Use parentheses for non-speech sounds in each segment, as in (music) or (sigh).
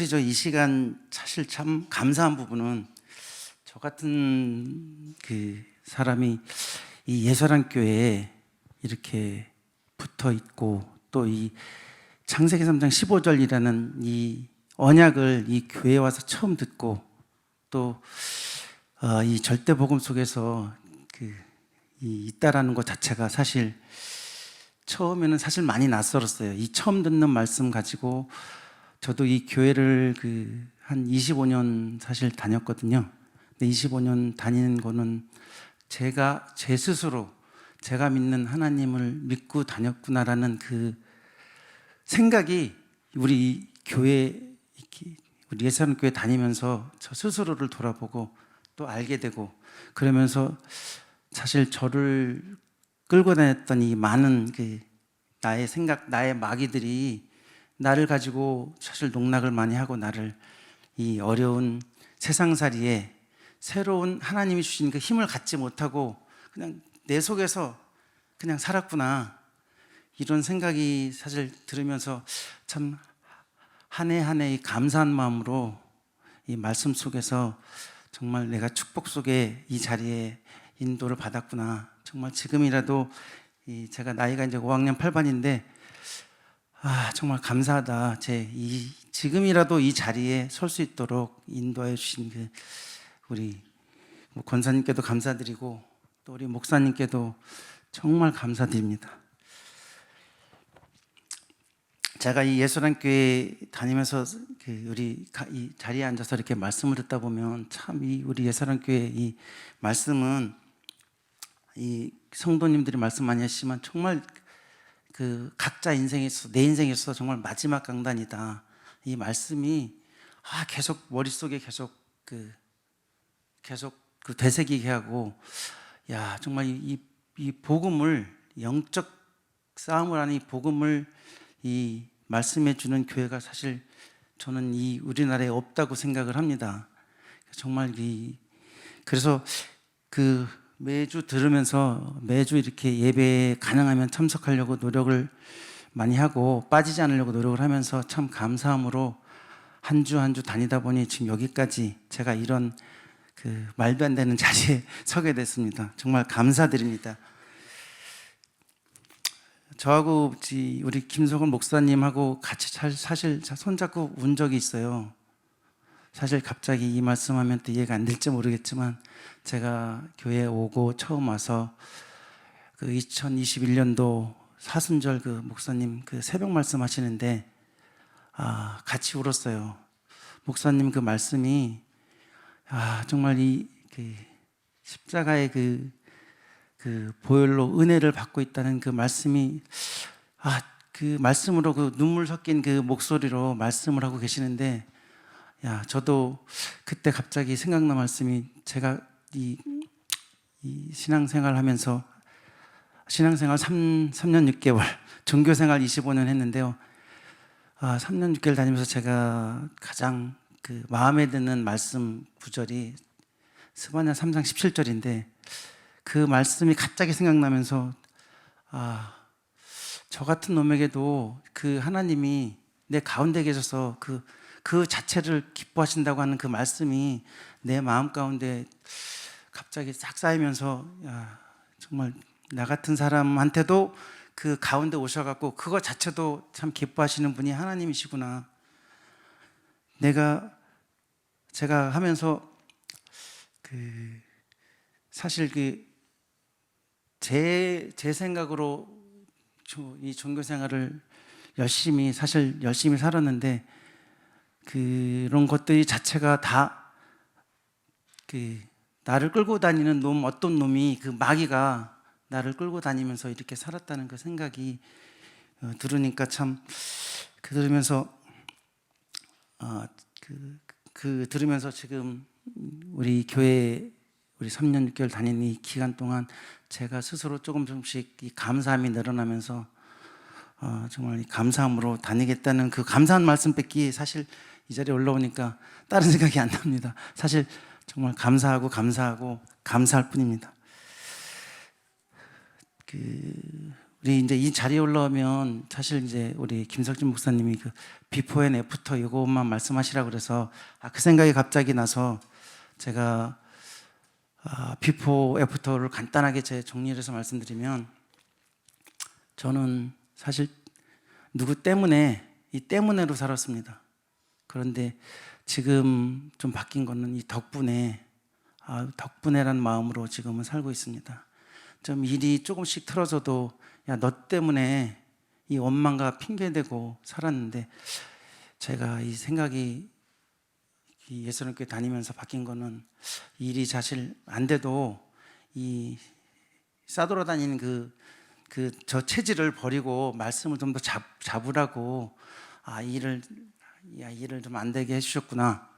특별히 저 이 시간 사실 참 감사한 부분은 저 같은 그 사람이 이 예설한 교회에 이렇게 붙어 있고 또 이 창세기 3장 15절이라는 이 언약을 이 교회에 와서 처음 듣고 또 어, 이 절대 복음 속에서 그이 있다라는 것 자체가 사실 처음에는 사실 많이 낯설었어요. 이 처음 듣는 말씀 가지고 저도 이 교회를 그 한 25년 사실 다녔거든요. 근데 25년 다니는 거는 제가 제 스스로 제가 믿는 하나님을 믿고 다녔구나라는 그 생각이 우리 이 교회 우리 예사람 교회 다니면서 저 스스로를 돌아보고 또 알게 되고 그러면서 사실 저를 끌고 다녔던 이 많은 그 나의 생각, 나의 마귀들이 나를 가지고 사실 농락을 많이 하고 나를 이 어려운 세상살이에 새로운 하나님이 주신 그 힘을 갖지 못하고 그냥 내 속에서 그냥 살았구나 이런 생각이 사실 들으면서 참 한 해 한해 감사한 마음으로 이 말씀 속에서 정말 내가 축복 속에 이 자리에 인도를 받았구나. 정말 지금이라도 이 제가 나이가 이제 5학년 8반인데 아 정말 감사하다. 제 이 지금이라도 이 자리에 설 수 있도록 인도해 주신 그 우리 뭐 권사님께도 감사드리고 또 우리 목사님께도 정말 감사드립니다. 제가 이 예술한 교회 다니면서 그 우리 가- 이 자리에 앉아서 이렇게 말씀을 듣다 보면 참 이 우리 예술한 교회 이 말씀은 이 성도님들이 말씀 많이 하시지만 정말 그 각자 인생에 있어 내 인생에 있어 정말 마지막 강단이다. 이 말씀이 아 계속 머릿속에 계속 그 계속 그 되새기게 하고 야 정말 이, 이, 이 복음을 영적 싸움을 하는 이 복음을 이 말씀해 주는 교회가 사실 저는 이 우리나라에 없다고 생각을 합니다. 정말 이 그래서 그 매주 들으면서 매주 이렇게 예배에 가능하면 참석하려고 노력을 많이 하고 빠지지 않으려고 노력을 하면서 참 감사함으로 한 주 한 주 다니다 보니 지금 여기까지 제가 이런 그 말도 안 되는 (laughs) 자리에 서게 됐습니다. 정말 감사드립니다. 저하고 지- 우리 김석원 목사님하고 같이 잘 사실 손잡고 운 적이 있어요. 사실 갑자기 이 말씀하면 또 이해가 안 될지 모르겠지만 제가 교회에 오고 처음 와서 그 2021년도 사순절 그 목사님 그 새벽 말씀 하시는데 아 같이 울었어요. 목사님 그 말씀이 아 정말 이 그 십자가의 그, 그 보혈로 은혜를 받고 있다는 그 말씀이 아그 말씀으로 그 눈물 섞인 그 목소리로 말씀을 하고 계시는데 야 저도 그때 갑자기 생각난 말씀이 제가 이, 이 신앙생활 하면서 신앙생활 3, 3년 6개월 종교생활 25년 했는데요. 아, 3년 6개월 다니면서 제가 가장 그 마음에 드는 말씀 구절이 스바냐 3장 17절인데 그 말씀이 갑자기 생각나면서 아, 저 같은 놈에게도 그 하나님이 내 가운데 계셔서 그, 그 자체를 기뻐하신다고 하는 그 말씀이 내 마음 가운데 갑자기 싹 쌓이면서 야, 정말 나 같은 사람한테도 그 가운데 오셔갖고 그거 자체도 참 기뻐하시는 분이 하나님이시구나. 내가 제가 하면서 그 사실 그제제 생각으로 저- 이 종교 생활을 열심히 사실 열심히 살았는데 그런 것들이 자체가 다 그 나를 끌고 다니는 놈 어떤 놈이 그 마귀가 나를 끌고 다니면서 이렇게 살았다는 그 생각이 어, 들으니까 참 그 들으면서 어, 그, 그 들으면서 지금 우리 교회 우리 3년 6개월 다닌 이 기간 동안 제가 스스로 조금 조금씩 이 감사함이 늘어나면서 어, 정말 이 감사함으로 다니겠다는 그 감사한 말씀 뺏기 사실 이 자리에 올라오니까 다른 생각이 안 납니다. 사실 정말 감사하고 감사하고 감사할 뿐입니다. 그 우리 이제 이 자리에 올라오면 사실 이제 우리 김석진 목사님이 그 비포 앤 애프터 이것만 말씀하시라 그래서 아, 그 생각이 갑자기 나서 제가 아, 비포 애프터를 간단하게 제 정리를 해서 말씀드리면 저는 사실 누구 때문에 이 때문에로 살았습니다. 그런데 지금 좀 바뀐 거는 이 덕분에 아, 덕분에란 마음으로 지금은 살고 있습니다. 좀 일이 조금씩 틀어져도 야 너 때문에 이 원망과 핑계대고 살았는데 제가 이 생각이 이 예수님께 다니면서 바뀐 거는 일이 사실 안 돼도 이 싸돌아다니는 그 그 저 체질을 버리고 말씀을 좀 더 잡으라고 아 일을 야 일을 좀 안 되게 해주셨구나.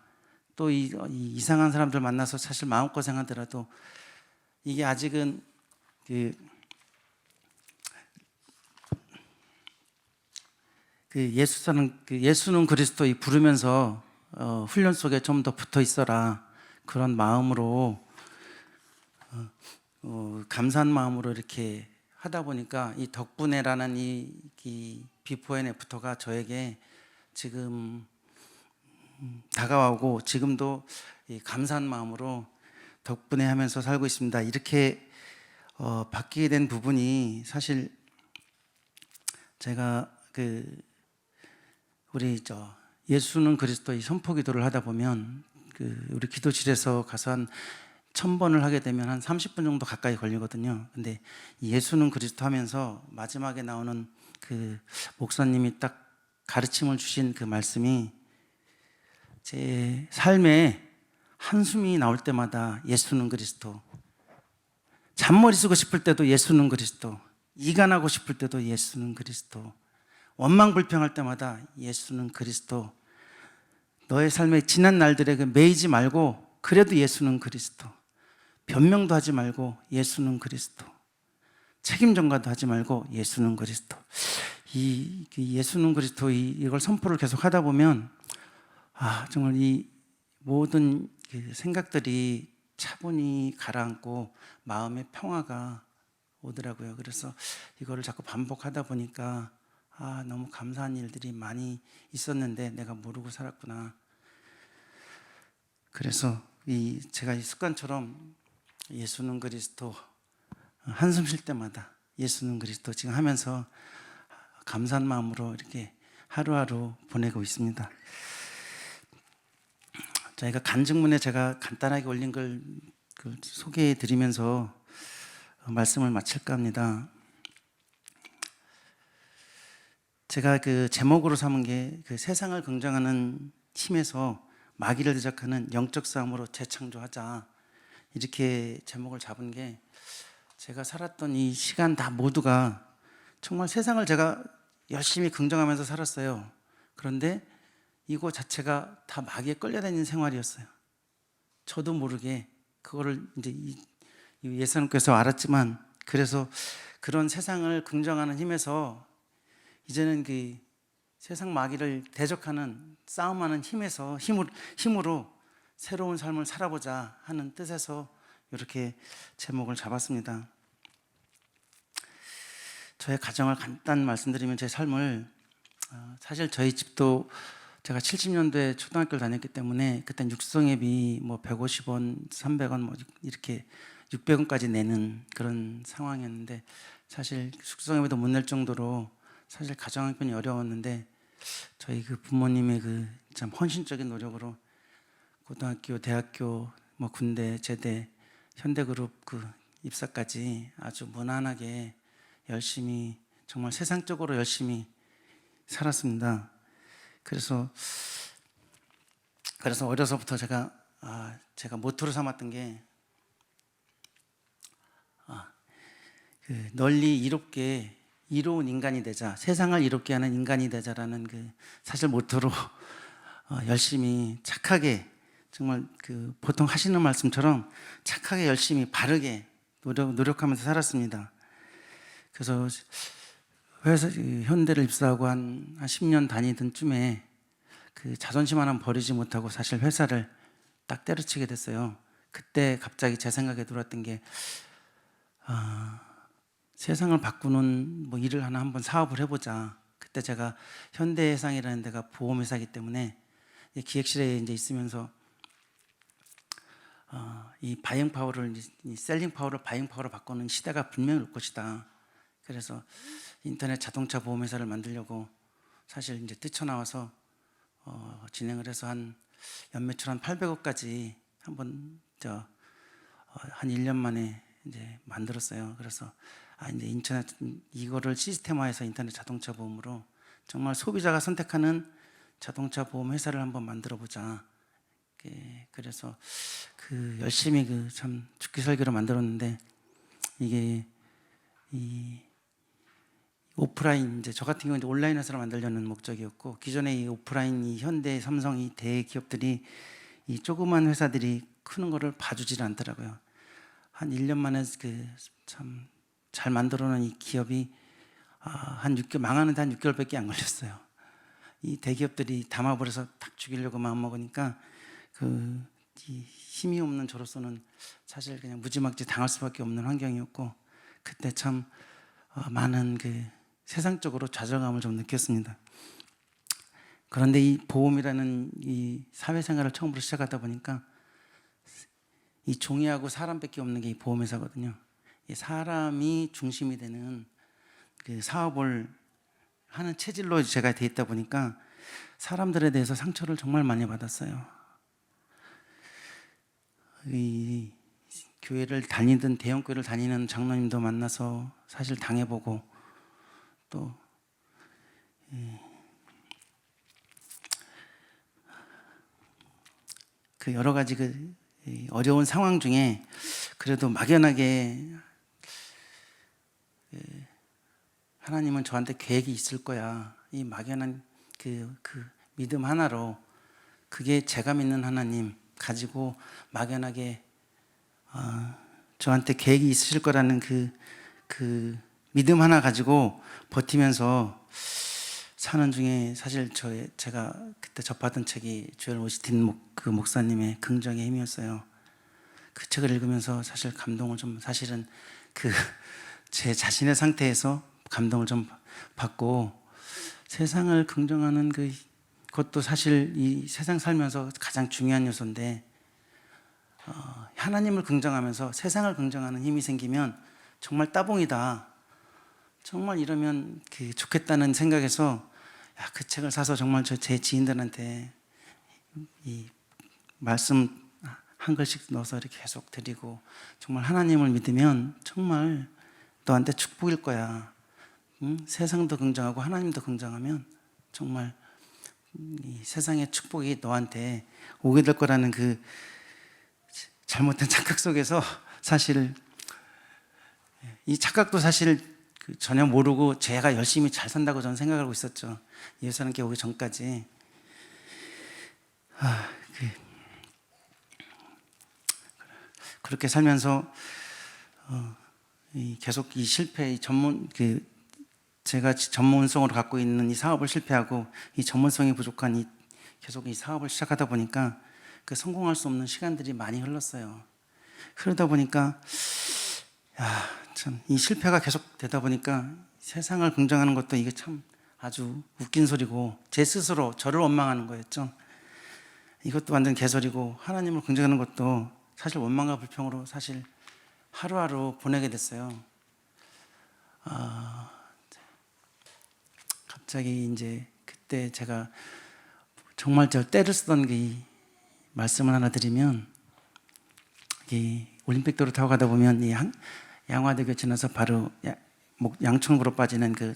또이 이상한 사람들 만나서 사실 마음 고생하더라도 이게 아직은 그, 그 예수는 그 예수는 그리스도 이 부르면서 어, 훈련 속에 좀 더 붙어 있어라. 그런 마음으로 어, 어, 감사한 마음으로 이렇게 하다 보니까 이 덕분에라는 이, 이 비포 앤 애프터가 저에게 지금 음, 다가오고 지금도 이 감사한 마음으로 덕분에 하면서 살고 있습니다. 이렇게 어, 바뀌게 된 부분이 사실 제가 그 우리 저 예수는 그리스도의 선포 기도를 하다 보면 그 우리 기도실에서 가서 한 천 번을 하게 되면 한 30분 정도 가까이 걸리거든요. 근데 이 예수는 그리스도 하면서 마지막에 나오는 그 목사님이 딱 가르침을 주신 그 말씀이 제 삶에 한숨이 나올 때마다 예수는 그리스도 잔머리 쓰고 싶을 때도 예수는 그리스도 이간하고 싶을 때도 예수는 그리스도 원망 불평할 때마다 예수는 그리스도 너의 삶의 지난 날들에 그 매이지 말고 그래도 예수는 그리스도 변명도 하지 말고 예수는 그리스도 책임 전가도 하지 말고 예수는 그리스도 이, 이 예수는 그리스도 이, 이걸 선포를 계속 하다 보면 아 정말 이 모든 그 생각들이 차분히 가라앉고 마음의 평화가 오더라고요. 그래서 이거를 자꾸 반복하다 보니까 아 너무 감사한 일들이 많이 있었는데 내가 모르고 살았구나. 그래서 이 제가 이 습관처럼 예수는 그리스도 한숨 쉴 때마다 예수는 그리스도 지금 하면서 감사한 마음으로 이렇게 하루하루 보내고 있습니다. 저희가 간증문에 제가 간단하게 올린 걸그 소개해 드리면서 말씀을 마칠까 합니다. 제가 그 제목으로 삼은 게 그 세상을 긍정하는 힘에서 마귀를 대적하는 영적 싸움으로 재창조하자 이렇게 제목을 잡은 게 제가 살았던 이 시간 다 모두가 정말 세상을 제가 열심히 긍정하면서 살았어요. 그런데 이거 자체가 다 마귀에 끌려다니는 생활이었어요. 저도 모르게 그거를 이제 이, 이 예수님께서 알았지만 그래서 그런 세상을 긍정하는 힘에서 이제는 그 세상 마귀를 대적하는 싸움하는 힘에서 힘으로, 힘으로 새로운 삶을 살아보자 하는 뜻에서 이렇게 제목을 잡았습니다. 저의 가정을 간단 말씀드리면 제 삶을 어, 사실 저희 집도 제가 70년도에 초등학교를 다녔기 때문에 그때 육성회비 뭐 150원, 300원 뭐 이렇게 600원까지 내는 그런 상황이었는데 사실 숙성회비도 못 낼 정도로 사실 가정 형편이 어려웠는데 저희 그 부모님의 그 참 헌신적인 노력으로 고등학교, 대학교, 뭐 군대, 제대, 현대그룹 그 입사까지 아주 무난하게 열심히 정말 세상적으로 열심히 살았습니다. 그래서 그래서 어려서부터 제가 아, 제가 모토로 삼았던 게 아, 그 널리 이롭게 이로운 인간이 되자 세상을 이롭게 하는 인간이 되자라는 그 사실 모토로 어, 열심히 착하게 정말 그 보통 하시는 말씀처럼 착하게 열심히 바르게 노력, 노력하면서 살았습니다. 그래서 회사 현대를 입사하고 한, 한 10년 다니던 쯤에 그 자존심 하나 버리지 못하고 사실 회사를 딱 때려치게 됐어요. 그때 갑자기 제 생각에 들어왔던 게 아, 세상을 바꾸는 뭐 일을 하나 한번 사업을 해보자. 그때 제가 현대해상이라는 데가 보험회사이기 때문에 이 기획실에 이제 있으면서 어, 이 바이잉 파워를 이 셀링 파워를 바이잉 파워로 바꾸는 시대가 분명히 올 것이다. 그래서 인터넷 자동차 보험회사를 만들려고 사실 이제 뛰쳐나와서 어, 진행을 해서 한 연매출 한 800억까지 한번 저 어, 한 1년 만에 이제 만들었어요. 그래서 아 이제 인터넷 이거를 시스템화해서 인터넷 자동차 보험으로 정말 소비자가 선택하는 자동차 보험 회사를 한번 만들어 보자. 예, 그래서 그 열심히 그 참 죽기 살기로 만들었는데 이게 이 오프라인 이제 저 같은 경우는 이제 온라인 회사를 만들려는 목적이었고 기존에 이 오프라인 이 현대 삼성 이 대기업들이 이 조그만 회사들이 크는 거를 봐주질 않더라고요. 한 1년 만에 그 참 잘 만들어 놓은 이 기업이 아, 한 6개월 망하는데 한 6개월밖에 안 걸렸어요. 이 대기업들이 담아버려서 탁 죽이려고 마음 먹으니까 그이 힘이 없는 저로서는 사실 그냥 무지막지 당할 수밖에 없는 환경이었고 그때 참 어, 많은 그 세상적으로 좌절감을 좀 느꼈습니다. 그런데 이 보험이라는 이 사회생활을 처음으로 시작하다 보니까 이 종이하고 사람밖에 없는 게 이 보험회사거든요. 이 사람이 중심이 되는 그 사업을 하는 체질로 제가 돼 있다 보니까 사람들에 대해서 상처를 정말 많이 받았어요. 이 교회를 다니든 대형 교회를 다니는 장로님도 만나서 사실 당해보고 또 그 여러 가지 그이 어려운 상황 중에 그래도 막연하게 예, 하나님은 저한테 계획이 있을 거야. 이 막연한 그, 그 믿음 하나로 그게 제가 믿는 하나님 가지고 막연하게 어, 저한테 계획이 있으실 거라는 그, 그 믿음 하나 가지고 버티면서 사는 중에 사실 저 제가 그때 접하던 책이 조엘 오스틴 목, 그 목사님의 긍정의 힘이었어요. 그 책을 읽으면서 사실 감동을 좀 사실은 그 (laughs) 제 자신의 상태에서 감동을 좀 받고 세상을 긍정하는 그 그것도 사실 이 세상 살면서 가장 중요한 요소인데 어, 하나님을 긍정하면서 세상을 긍정하는 힘이 생기면 정말 따봉이다. 정말 이러면 그 좋겠다는 생각에서 야, 그 책을 사서 정말 저 제 지인들한테 이 말씀 한 글씩 넣어서 이렇게 계속 드리고 정말 하나님을 믿으면 정말 너한테 축복일 거야. 응? 세상도 긍정하고 하나님도 긍정하면 정말 이 세상의 축복이 너한테 오게 될 거라는 그 잘못된 착각 속에서 사실 이 착각도 사실 그 전혀 모르고 제가 열심히 잘 산다고 저는 생각하고 있었죠. 예수님께 오기 전까지. 아, 그, 그렇게 살면서 어, 이 계속 이 실패, 이 전문 그 제가 전문성으로 갖고 있는 이 사업을 실패하고 이 전문성이 부족한 이 계속 이 사업을 시작하다 보니까 그 성공할 수 없는 시간들이 많이 흘렀어요. 그러다 보니까 야, 참이 실패가 계속 되다 보니까 세상을 긍정하는 것도 이게 참 아주 웃긴 소리고 제 스스로 저를 원망하는 거였죠. 이것도 완전 개소리고 하나님을 긍정하는 것도 사실 원망과 불평으로 사실 하루하루 보내게 됐어요. 아, 갑자기 이제 그때 제가 정말 저 때를 쓰던 그 말씀을 하나 드리면 이 올림픽도로 타고 가다 보면 이 양, 양화대교 지나서 바로 야, 목, 양천구로 빠지는 그,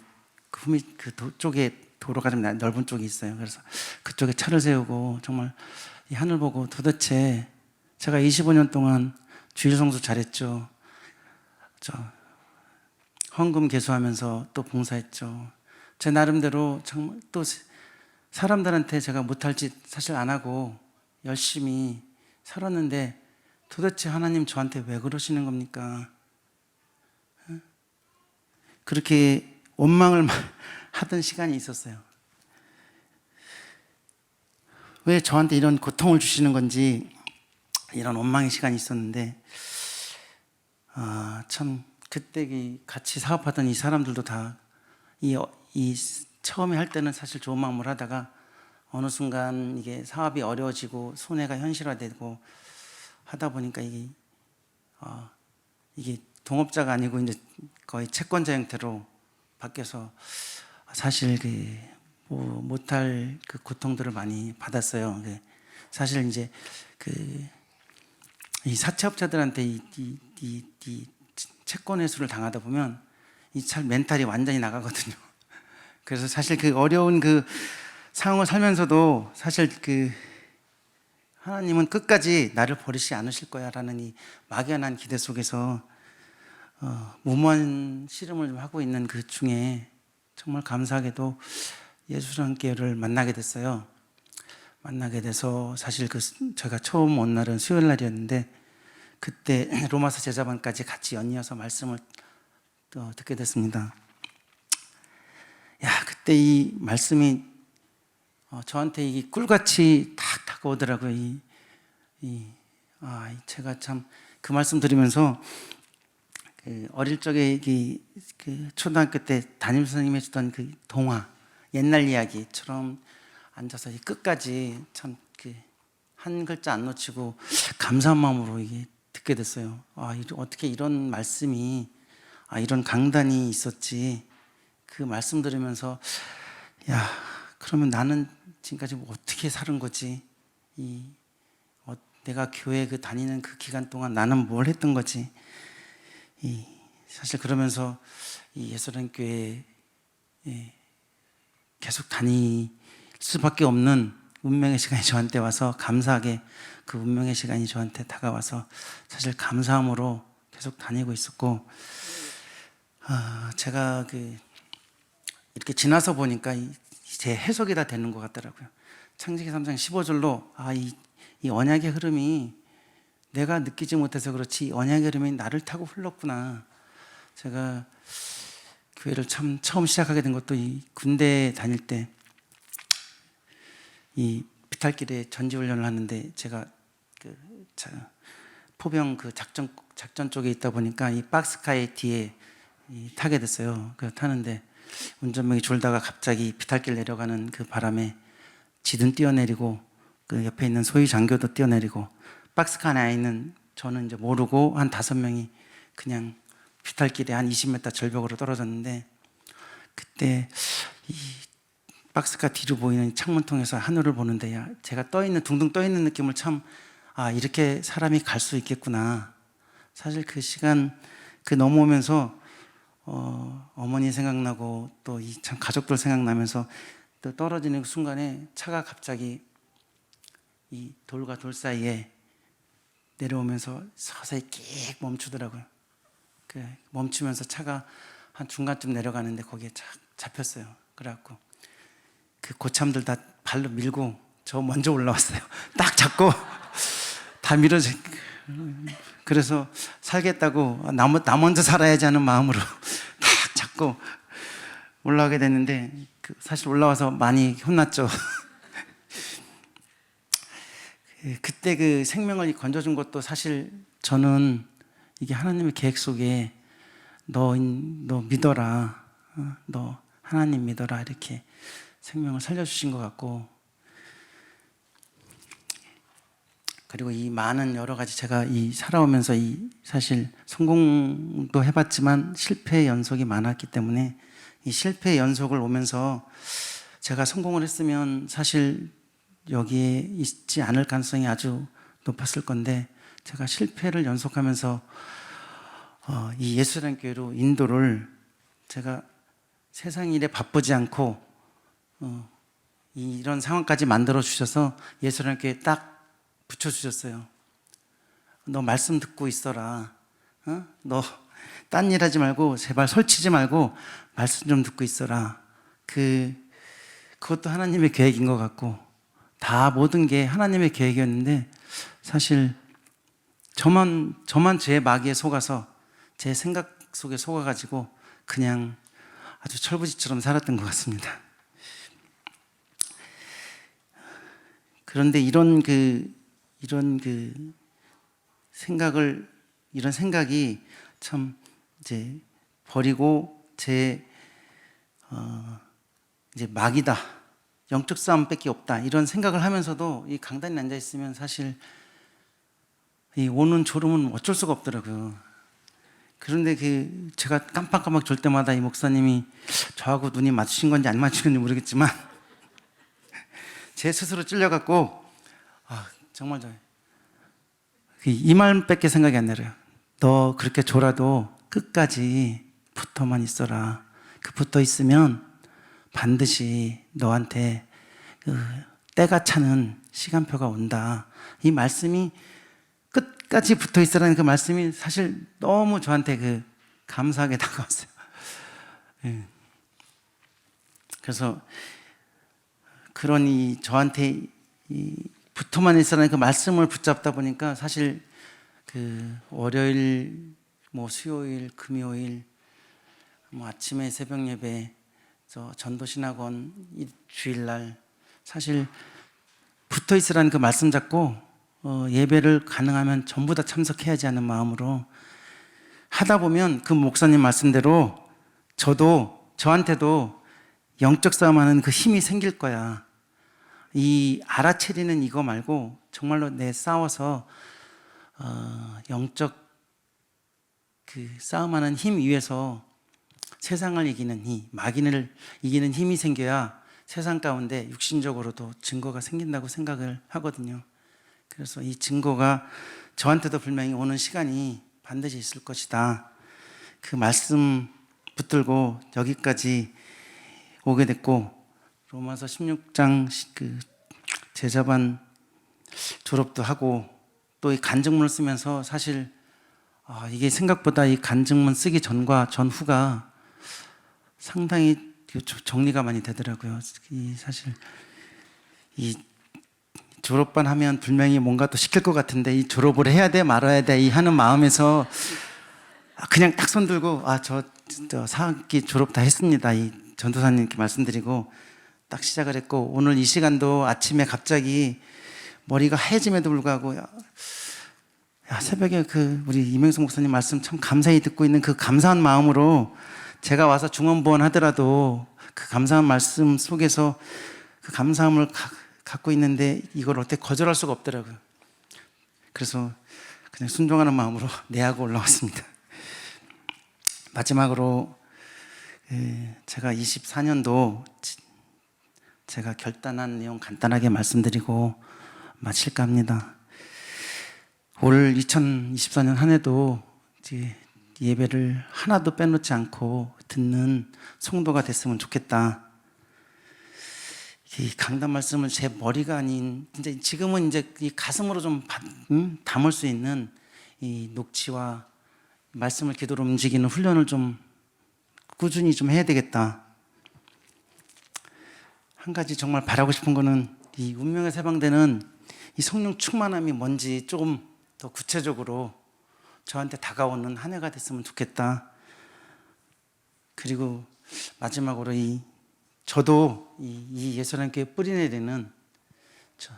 그 후미 그 도, 쪽에 도로가 좀 넓은 쪽이 있어요. 그래서 그쪽에 차를 세우고 정말 이 하늘 보고 도대체 제가 25년 동안 주일 성수 잘했죠. 저 헌금 개수하면서 또 봉사했죠. 제 나름대로 정말 또 사람들한테 제가 못할 짓 사실 안 하고 열심히 살았는데 도대체 하나님 저한테 왜 그러시는 겁니까? 그렇게 원망을 (laughs) 하던 시간이 있었어요. 왜 저한테 이런 고통을 주시는 건지 이런 원망의 시간이 있었는데 아, 참 그때 이 같이 사업하던 이 사람들도 다 이 이 처음에 할 때는 사실 좋은 마음을 하다가 어느 순간 이게 사업이 어려워지고 손해가 현실화되고 하다 보니까 이게 어, 이게 동업자가 아니고 이제 거의 채권자 형태로 바뀌어서 사실 그 뭐 못할 그 고통들을 많이 받았어요. 그 사실 이제 그 이 사채업자들한테 이, 이, 이, 이 채권 회수를 당하다 보면 이 참 멘탈이 완전히 나가거든요. 그래서 사실 그 어려운 그 상황을 살면서도 사실 그 하나님은 끝까지 나를 버리지 않으실 거야라는 이 막연한 기대 속에서 어, 무모한 씨름을 좀 하고 있는 그 중에 정말 감사하게도 예수랑교를 만나게 됐어요. 만나게 돼서 사실 그 제가 처음 온 날은 수요일 날이었는데 그때 로마서 제자반까지 같이 연이어서 말씀을 또 듣게 됐습니다. 야 그때 이 말씀이 어, 저한테 이 꿀같이 탁 다가오더라고요. 이, 이, 아, 이 제가 참 그 말씀 들으면서 그 어릴 적에 이, 그 초등학교 때 담임 선생님이 해주던 그 동화 옛날 이야기처럼 앉아서 이 끝까지 참 그 한 글자 안 놓치고 감사한 마음으로 이게 듣게 됐어요. 아, 이- 어떻게 이런 말씀이 아, 이런 강단이 있었지. 그 말씀 들으면서 야, 그러면 나는 지금까지 뭐 어떻게 살은 거지? 이 어, 내가 교회 그 다니는 그 기간 동안 나는 뭘 했던 거지? 이 사실 그러면서 이 예수란 교회 에 계속 다닐 수밖에 없는 운명의 시간이 저한테 와서 감사하게 그 운명의 시간이 저한테 다가와서 사실 감사함으로 계속 다니고 있었고 아, 제가 그 이렇게 지나서 보니까 이- 제 해석이 다 되는 것 같더라고요. 창세기 3장 15절로 아, 이, 이 언약의 흐름이 내가 느끼지 못해서 그렇지 이 언약의 흐름이 나를 타고 흘렀구나. 제가 교회를 참 처음 시작하게 된 것도 이 군대 다닐 때 이 비탈길에 전지훈련을 하는데 제가 그 자, 포병 그 작전 작전 쪽에 있다 보니까 이 박스카의 뒤에 이 타게 됐어요. 그 타는데 운전병이 졸다가 갑자기 비탈길 내려가는 그 바람에 지든 뛰어내리고 그 옆에 있는 소위 장교도 뛰어내리고 박스카 안에 있는 저는 이제 모르고 한 다섯 명이 그냥 비탈길에 한 20m 절벽으로 떨어졌는데 그때 이 박스카 뒤로 보이는 창문 통해서 하늘을 보는데 야, 제가 떠 있는 둥둥 떠 있는 느낌을 참 아, 이렇게 사람이 갈 수 있겠구나. 사실 그 시간 그 넘어오면서 어, 어머니 생각나고 또 이 참 가족들 생각나면서 또 떨어지는 그 순간에 차가 갑자기 이 돌과 돌 사이에 내려오면서 서서히 끽 멈추더라고요. 그 멈추면서 차가 한 중간쯤 내려가는데 거기에 착 잡혔어요. 그래갖고 그 고참들 다 발로 밀고 저 먼저 올라왔어요. (laughs) 딱 잡고 (laughs) 다 밀어줘. 그래서 살겠다고 나, 먼- 나 먼저 살아야지 하는 마음으로 (laughs) 딱 잡고 올라가게 됐는데 그 사실 올라와서 많이 혼났죠. 그- (laughs) 그때 그 생명을 건져준 것도 사실 저는 이게 하나님의 계획 속에 너, 너 믿어라. 어, 너 하나님 믿어라. 이렇게 생명을 살려주신 것 같고 그리고 이 많은 여러 가지 제가 이 살아오면서 이 사실 성공도 해봤지만 실패의 연속이 많았기 때문에 이 실패의 연속을 오면서 제가 성공을 했으면 사실 여기에 있지 않을 가능성이 아주 높았을 건데 제가 실패를 연속하면서 어, 이 예수라는 교회로 인도를 제가 세상 일에 바쁘지 않고 어, 이런 상황까지 만들어 주셔서 예수라는 교회에 딱 붙여 주셨어요. 너 말씀 듣고 있어라. 어? 너 딴 일 하지 말고 제발 설치지 말고 말씀 좀 듣고 있어라. 그 그것도 하나님의 계획인 것 같고 다 모든 게 하나님의 계획이었는데 사실 저만 저만 제 마귀에 속아서 제 생각 속에 속아가지고 그냥 아주 철부지처럼 살았던 것 같습니다. 그런데 이런 그 이런 그 생각을 이런 생각이 참 이제 버리고 제 어, 이제 막이다 영적 싸움밖에 없다 이런 생각을 하면서도 이 강단에 앉아 있으면 사실 이 오는 졸음은 어쩔 수가 없더라고요. 그런데 그 제가 깜빡깜빡 졸 때마다 이 목사님이 저하고 눈이 맞추신 건지 안 맞추신 건지 모르겠지만 (laughs) 제 스스로 찔려갖고 아 정말 저이 말밖에 생각이 안 나요. 너 그렇게 졸아도 끝까지 붙어만 있어라. 그 붙어 있으면 반드시 너한테 그 때가 차는 시간표가 온다. 이 말씀이 끝까지 붙어 있으라는 그 말씀이 사실 너무 저한테 그 감사하게 (laughs) 다가왔어요. 예. 그래서 그러니 저한테 이 붙어만 있으라는 그 말씀을 붙잡다 보니까 사실 그 월요일, 뭐 수요일, 금요일, 뭐 아침에 새벽 예배, 저 전도신학원 이 주일날 사실 붙어 있으라는 그 말씀 잡고 어, 예배를 가능하면 전부 다 참석해야지 하는 마음으로 하다 보면 그 목사님 말씀대로 저도 저한테도 영적 싸움하는 그 힘이 생길 거야. 이 알아채리는 이거 말고 정말로 내 싸워서 어, 영적 그 싸움하는 힘 위에서 세상을 이기는 힘, 마귀를 이기는 힘이 생겨야 세상 가운데 육신적으로도 증거가 생긴다고 생각을 하거든요. 그래서 이 증거가 저한테도 분명히 오는 시간이 반드시 있을 것이다. 그 말씀 붙들고 여기까지 오게 됐고 로마서 16장 그 제자반 졸업도 하고 또 이 간증문을 쓰면서 사실 아, 이게 생각보다 이 간증문 쓰기 전과 전후가 상당히 그 조- 정리가 많이 되더라고요. 이 사실 이 졸업반 하면 분명히 뭔가 또 시킬 것 같은데 이 졸업을 해야 돼 말아야 돼 이 하는 마음에서 아, 그냥 딱 손 들고 아저 저 사학기 졸업 다 했습니다. 이 전도사님께 말씀드리고 딱 시작을 했고 오늘 이 시간도 아침에 갑자기 머리가 하얘짐에도 불구하고 야, 야, 새벽에 그 우리 이명수 목사님 말씀 참 감사히 듣고 있는 그 감사한 마음으로 제가 와서 중원부원 하더라도 그 감사한 말씀 속에서 그 감사함을 가- 갖고 있는데 이걸 어떻게 거절할 수가 없더라고요. 그래서 그냥 순종하는 마음으로 (laughs) 내하고 올라왔습니다. 마지막으로 예, 제가 24년도 제가 결단한 내용 간단하게 말씀드리고 마칠까 합니다. 올 2024년 한 해도 예배를 하나도 빼놓지 않고 듣는 성도가 됐으면 좋겠다. 이 강단 말씀을 제 머리가 아닌 이제 지금은 이제 이 가슴으로 좀 받- 음? 담을 수 있는 이 녹취와 말씀을 기도로 움직이는 훈련을 좀 꾸준히 좀 해야 되겠다. 한 가지 정말 바라고 싶은 거는 이 운명의 세방대는 이 성령 충만함이 뭔지 조금 더 구체적으로 저한테 다가오는 한 해가 됐으면 좋겠다. 그리고 마지막으로 이 저도 이, 이 예수님께 뿌리내리는 저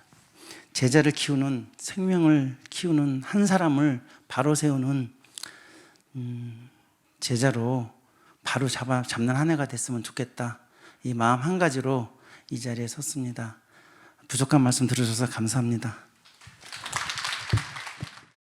제자를 키우는 생명을 키우는 한 사람을 바로 세우는 음, 제자로 바로 잡아 잡는 한 해가 됐으면 좋겠다. 이 마음 한 가지로 이 자리에 섰습니다. 부족한 말씀 들으셔서 감사합니다.